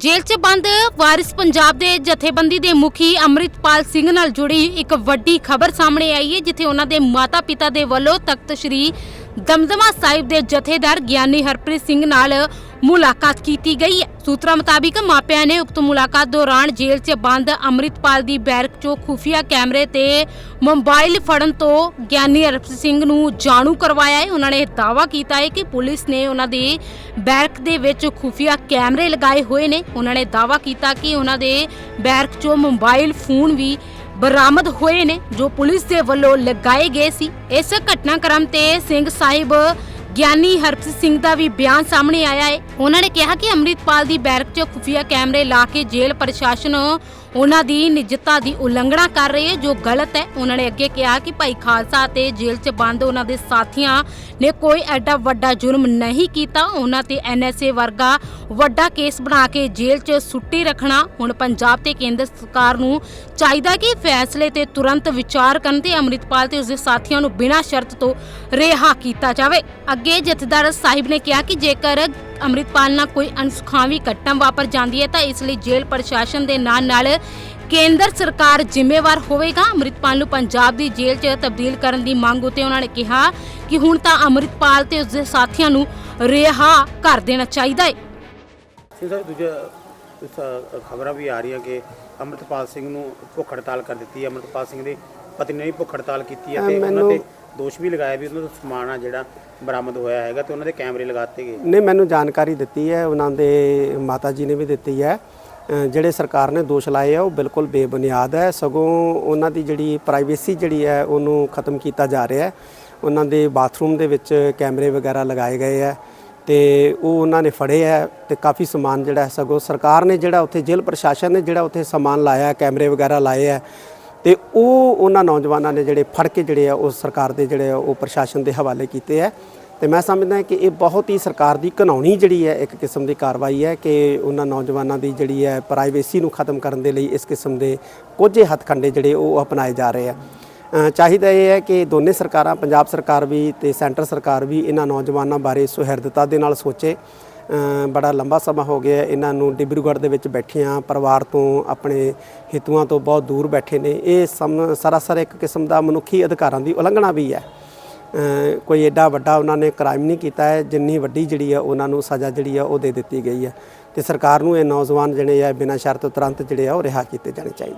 ਜੇਲ੍ਹ 'ਚ ਬੰਦ, ਵਾਰਿਸ ਪੰਜਾਬ ਦੇ ਜਥੇਬੰਦੀ ਦੇ ਮੁਖੀ ਅੰਮ੍ਰਿਤਪਾਲ ਸਿੰਘ ਨਾਲ ਜੁੜੀ ਇੱਕ ਵੱਡੀ ਖਬਰ ਸਾਹਮਣੇ ਆਈ ਹੈ, ਜਿੱਥੇ ਉਹਨਾਂ ਦੇ ਮਾਤਾ-ਪਿਤਾ ਦੇ ਵੱਲੋਂ ਤਖਤ ਸ੍ਰੀ ਦਮਦਮਾ ਸਾਹਿਬ ਦੇ ਜਥੇਦਾਰ ਗਿਆਨੀ ਹਰਪ੍ਰੀਤ ਸਿੰਘ ਨਾਲ ਮੁਲਾਕਾਤ ਕੀਤੀ ਗਈ ਹੈ। ਸੂਤਰਾਂ ਮੁਤਾਬਿਕ ਮਾਪਿਆਂ ਨੇ ਉਕਤ ਮੁਲਾਕਾਤ ਦੌਰਾਨ ਜੇਲ੍ਹ 'ਚ ਬੰਦ ਅੰਮ੍ਰਿਤਪਾਲ ਦੀ ਬੈਰਕ 'ਚੋਂ ਖੁਫੀਆ ਕੈਮਰੇ ਤੇ ਮੋਬਾਈਲ ਫੜਨ ਤੋਂ ਗਿਆਨੀ ਹਰਪ੍ਰੀਤ ਸਿੰਘ ਨੂੰ ਜਾਣੂ ਕਰਵਾਇਆ ਹੈ। ਉਹਨਾਂ ਨੇ ਦਾਅਵਾ ਕੀਤਾ ਹੈ ਕਿ ਪੁਲਿਸ ਨੇ ਉਹਨਾਂ ਦੇ ਬੈਰਕ ਦੇ ਵਿੱਚ ਖੁਫੀਆ ਕੈਮਰੇ ਲਗਾਏ ਹੋਏ ਨੇ। ਉਹਨਾਂ ਨੇ ਦਾਅਵਾ ਕੀਤਾ ਕਿ ਉਹਨਾਂ ਦੇ ਬੈਰਕ 'ਚੋਂ ਮੋਬਾਈਲ ਫੋਨ ਵੀ ਬਰਾਮਦ ਹੋਏ ਨੇ, ਜੋ ਪੁਲਿਸ ਦੇ ਵੱਲੋਂ ਲਗਾਏ ਗਏ ਸੀ। ਇਸ ਘਟਨਾਕ੍ਰਮ ਤੇ ਸਿੰਘ ਸਾਹਿਬ ਗਿਆਨੀ ਹਰਪ੍ਰੀਤ ਸਿੰਘ ਦਾ ਵੀ ਬਿਆਨ ਸਾਹਮਣੇ ਆਇਆ ਹੈ। ਉਹਨਾਂ ਨੇ ਕਿਹਾ ਕਿ ਅੰਮ੍ਰਿਤਪਾਲ ਦੀ ਬੈਰਕ 'ਚ ਖੁਫੀਆ ਕੈਮਰੇ ਲਾ ਕੇ ਜੇਲ੍ਹ ਪ੍ਰਸ਼ਾਸਨ ਉਹਨਾਂ ਦੀ ਨਿਜਤਾ ਦੀ ਉਲੰਘਣਾ ਕਰ ਰਹੀ ਹੈ, ਜੋ ਗਲਤ ਹੈ। ਉਹਨਾਂ ਨੇ ਅੱਗੇ ਕਿਹਾ ਕਿ ਭਾਈ ਖਾਲਸਾ ਤੇ ਜੇਲ੍ਹ 'ਚ ਬੰਦ ਉਹਨਾਂ ਦੇ ਸਾਥੀਆਂ ਨੇ ਕੋਈ ਐਡਾ ਵੱਡਾ ਜੁਰਮ ਨਹੀਂ ਕੀਤਾ। ਉਹਨਾਂ ਤੇ ਐਨਐਸਏ ਵਰਗਾ ਵੱਡਾ ਕੇਸ ਬਣਾ ਕੇ ਜੇਲ੍ਹ 'ਚ ਸੁੱਟੀ ਰੱਖਣਾ ਹੁਣ ਪੰਜਾਬ ਤੇ ਕੇਂਦਰ ਸਰਕਾਰ ਨੂੰ ਚਾਹੀਦਾ ਕਿ ਫੈਸਲੇ ਤੇ ਤੁਰੰਤ ਵਿਚਾਰ ਕਰਨ ਤੇ ਅੰਮ੍ਰਿਤਪਾਲ ਤੇ ਉਸਦੇ ਸਾਥੀਆਂ ਨੂੰ ਬਿਨਾਂ ਸ਼ਰਤ ਤੋਂ ਰਿਹਾ ਕੀਤਾ ਜਾਵੇ। ਅੱਗੇ ਜਥੇਦਾਰ ਸਾਹਿਬ ਨੇ ਕਿਹਾ ਕਿ ਜੇਕਰ ਅੰਮ੍ਰਿਤਪਾਲ ਨਾਲ ਕੋਈ ਅਨਸੁਖਾਵੀ ਘਟਨਾ ਵਾਪਰ ਜਾਂਦੀ ਹੈ ਤਾਂ ਇਸ ਲਈ ਜੇਲ੍ਹ ਪ੍ਰਸ਼ਾਸਨ ਦੇ ਨਾਲ ਨਾਲ ਕੇਂਦਰ ਸਰਕਾਰ ਜ਼ਿੰਮੇਵਾਰ ਹੋਵੇਗਾ। ਅੰਮ੍ਰਿਤਪਾਲ ਨੂੰ ਪੰਜਾਬ ਦੀ ਜੇਲ੍ਹ 'ਚ ਤਬਦੀਲ ਕਰਨ ਦੀ ਮੰਗ ਉਤੇ ਉਹਨਾਂ ਨੇ ਕਿਹਾ ਕਿ ਹੁਣ ਤਾਂ ਅੰਮ੍ਰਿਤਪਾਲ ਤੇ ਉਸਦੇ ਸਾਥੀਆਂ ਨੂੰ ਰਿਹਾ ਕਰ ਦੇਣਾ ਚਾਹੀਦਾ ਹੈ। ਸਿੰਘ ਦੂਜਾ ਖਬਰਾਂ ਵੀ ਆ ਰਹੀਆਂ ਕਿ ਅੰਮ੍ਰਿਤਪਾਲ ਸਿੰਘ ਨੂੰ ਭੁੱਖ ਹੜਤਾਲ ਕਰ ਦਿੱਤੀ ਹੈ। ਅੰਮ੍ਰਿਤਪਾਲ ਸਿੰਘ ਦੇ ਪਤਨੀ ਨੇ ਵੀ ਭੁੱਖ ਹੜਤਾਲ ਕੀਤੀ ਹੈ ਤੇ ਉਹਨਾਂ ਤੇ ਦੋਸ਼ ਵੀ ਲਗਾਇਆ ਵੀ ਉਹਨਾਂ ਦਾ ਸਮਾਨ ਆ ਜਿਹੜਾ ਬਰਾਮਦ ਹੋਇਆ ਹੈਗਾ ਤੇ ਉਹਨਾਂ ਦੇ ਕੈਮਰੇ ਲਗਾਤੇ ਗਏ। ਨੇ ਮੈਨੂੰ ਜਾਣਕਾਰੀ ਦਿੱਤੀ ਹੈ ਉਹਨਾਂ ਦੇ ਮਾਤਾ ਜੀ ਨੇ ਵੀ ਦਿੱਤੀ ਹੈ। ਜਿਹੜੇ ਸਰਕਾਰ ਨੇ ਦੋਸ਼ ਲਾਏ ਆ ਉਹ ਬਿਲਕੁਲ ਬੇਬੁਨਿਆਦ ਹੈ। ਸਗੋਂ ਉਹਨਾਂ ਦੀ ਜਿਹੜੀ ਪ੍ਰਾਈਵੇਸੀ ਜਿਹੜੀ ਹੈ ਉਹਨੂੰ ਖਤਮ ਕੀਤਾ ਜਾ ਰਿਹਾ ਹੈ। ਉਹਨਾਂ ਦੇ ਬਾਥਰੂਮ ਦੇ ਵਿੱਚ ਕੈਮਰੇ ਵਗੈਰਾ ਲਗਾਏ ਗਏ ਹੈ ਤੇ ਉਹ ਉਹਨਾਂ ਨੇ ਫੜੇ ਹੈ ਤੇ ਕਾਫੀ ਸਮਾਨ ਜਿਹੜਾ ਹੈ। ਸਗੋਂ ਸਰਕਾਰ ਨੇ ਜਿਹੜਾ ਉੱਥੇ ਜੇਲ੍ਹ ਪ੍ਰਸ਼ਾਸਨ ਨੇ ਜਿਹੜਾ ਉੱਥੇ ਸਮਾਨ ਲਾਇਆ ਕੈਮਰੇ ਵਗੈਰਾ ਲਾਏ ਹੈ ਤੇ ਉਹ ਉਹਨਾਂ ਨੌਜਵਾਨਾਂ ਨੇ ਜਿਹੜੇ ਫੜ ਕੇ ਜਿਹੜੇ ਆ ਉਹ ਸਰਕਾਰ ਦੇ ਜਿਹੜੇ ਆ ਉਹ ਪ੍ਰਸ਼ਾਸਨ ਦੇ ਹਵਾਲੇ ਕੀਤੇ ਹੈ ਤੇ ਮੈਂ ਸਮਝਦਾ ਕਿ ਇਹ ਬਹੁਤ ਹੀ ਸਰਕਾਰ ਦੀ ਘਨਾਉਣੀ ਜਿਹੜੀ ਹੈ, ਇੱਕ ਕਿਸਮ ਦੀ ਕਾਰਵਾਈ ਹੈ ਕਿ ਉਹਨਾਂ ਨੌਜਵਾਨਾਂ ਦੀ ਜਿਹੜੀ ਹੈ ਪ੍ਰਾਈਵੇਸੀ ਨੂੰ ਖਤਮ ਕਰਨ ਦੇ ਲਈ ਇਸ ਕਿਸਮ ਦੇ ਕੁਝੇ ਹੱਥਕੰਡੇ ਜਿਹੜੇ ਉਹ ਅਪਣਾਏ ਜਾ ਰਹੇ ਆ। ਚਾਹੀਦਾ ਇਹ ਹੈ ਕਿ ਦੋਨੇ ਸਰਕਾਰਾਂ, ਪੰਜਾਬ ਸਰਕਾਰ ਵੀ ਤੇ ਸੈਂਟਰ ਸਰਕਾਰ ਵੀ ਇਹਨਾਂ ਨੌਜਵਾਨਾਂ ਬਾਰੇ ਸੁਹਿਰਦਤਾ ਦੇ ਨਾਲ ਸੋਚੇ। ਬੜਾ ਲੰਬਾ ਸਮਾਂ ਹੋ ਗਿਆ ਇਹਨਾਂ ਨੂੰ ਡਿਬਰੂਗੜ੍ਹ ਦੇ ਵਿੱਚ ਬੈਠਿਆਂ ਪਰਿਵਾਰ ਤੋਂ, ਆਪਣੇ ਹਿੱਤੂਆਂ ਤੋਂ ਬਹੁਤ ਦੂਰ ਬੈਠੇ ਨੇ। ਇਹ ਸਮ- ਸਰਾਸਰ ਇੱਕ ਕਿਸਮ ਦਾ ਮਨੁੱਖੀ ਅਧਿਕਾਰਾਂ ਦੀ ਉਲੰਘਣਾ ਵੀ ਹੈ। ਕੋਈ ਐਡਾ ਵੱਡਾ ਉਹਨਾਂ ਨੇ ਕ੍ਰਾਈਮ ਨਹੀਂ ਕੀਤਾ ਹੈ। ਜਿੰਨੀ ਵੱਡੀ ਜਿਹੜੀ ਆ ਉਹਨਾਂ ਨੂੰ ਸਜ਼ਾ ਜਿਹੜੀ ਆ ਉਹ ਦੇ ਦਿੱਤੀ ਗਈ ਹੈ। ਤੇ ਸਰਕਾਰ ਨੂੰ ਇਹ ਨੌਜਵਾਨ ਜਿਹੜੇ ਆ ਬਿਨਾਂ ਸ਼ਰਤ ਤੁਰੰਤ ਜਿਹੜੇ ਆ ਉਹ ਰਿਹਾ ਕੀਤੇ ਜਾਣੇ ਚਾਹੀਦੇ